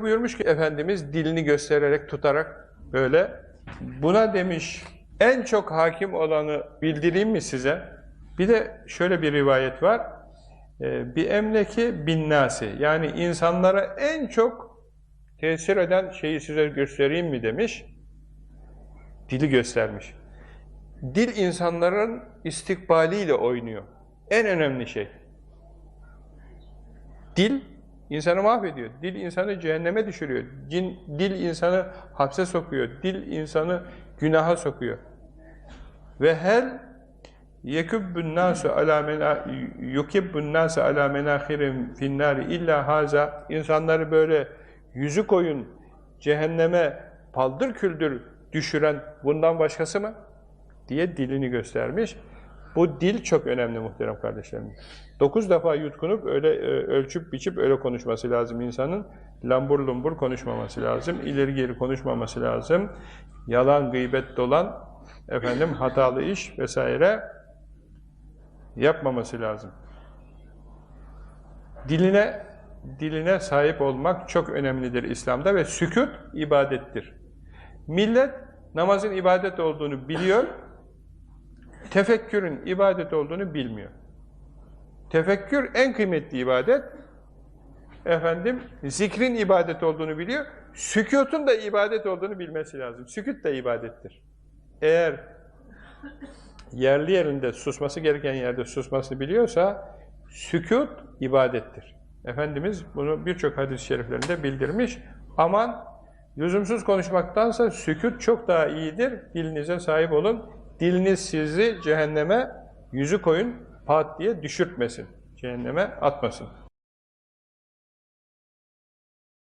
Buyurmuş ki Efendimiz dilini göstererek tutarak böyle buna demiş en çok hakim olanı bildireyim mi size? Bir de şöyle bir rivayet var. Ee, Bir emleki bin nasi yani insanlara en çok tesir eden şeyi size göstereyim mi demiş. Dili göstermiş. Dil insanların istikbaliyle oynuyor. En önemli şey. Dil insanı mahvediyor. Dil insanı cehenneme düşürüyor. Cin, dil insanı hapse sokuyor. Dil insanı günaha sokuyor. Ve hel yekubbun nasu ala mena yukibbun nasu ala menahirim finnari illa haza insanları böyle yüzü koyun cehenneme paldır küldür düşüren bundan başkası mı? diye dilini göstermiş. Bu dil çok önemli muhterem kardeşlerim. Dokuz defa yutkunup öyle e, ölçüp biçip öyle konuşması lazım insanın. Lambur lumbur konuşmaması lazım. ileri geri konuşmaması lazım. Yalan, gıybet, dolan, efendim hatalı iş vesaire yapmaması lazım. Diline diline sahip olmak çok önemlidir İslam'da ve sükut ibadettir. Millet namazın ibadet olduğunu biliyor, tefekkürün ibadet olduğunu bilmiyor. Tefekkür en kıymetli ibadet. Efendim, zikrin ibadet olduğunu biliyor. Sükutun da ibadet olduğunu bilmesi lazım. Sükut da ibadettir. Eğer yerli yerinde susması gereken yerde susmasını biliyorsa sükut ibadettir. Efendimiz bunu birçok hadis-i şeriflerinde bildirmiş. Aman lüzumsuz konuşmaktansa sükut çok daha iyidir. Dilinize sahip olun. Diliniz sizi cehenneme yüzü koyun pat diye düşürtmesin. Cehenneme atmasın.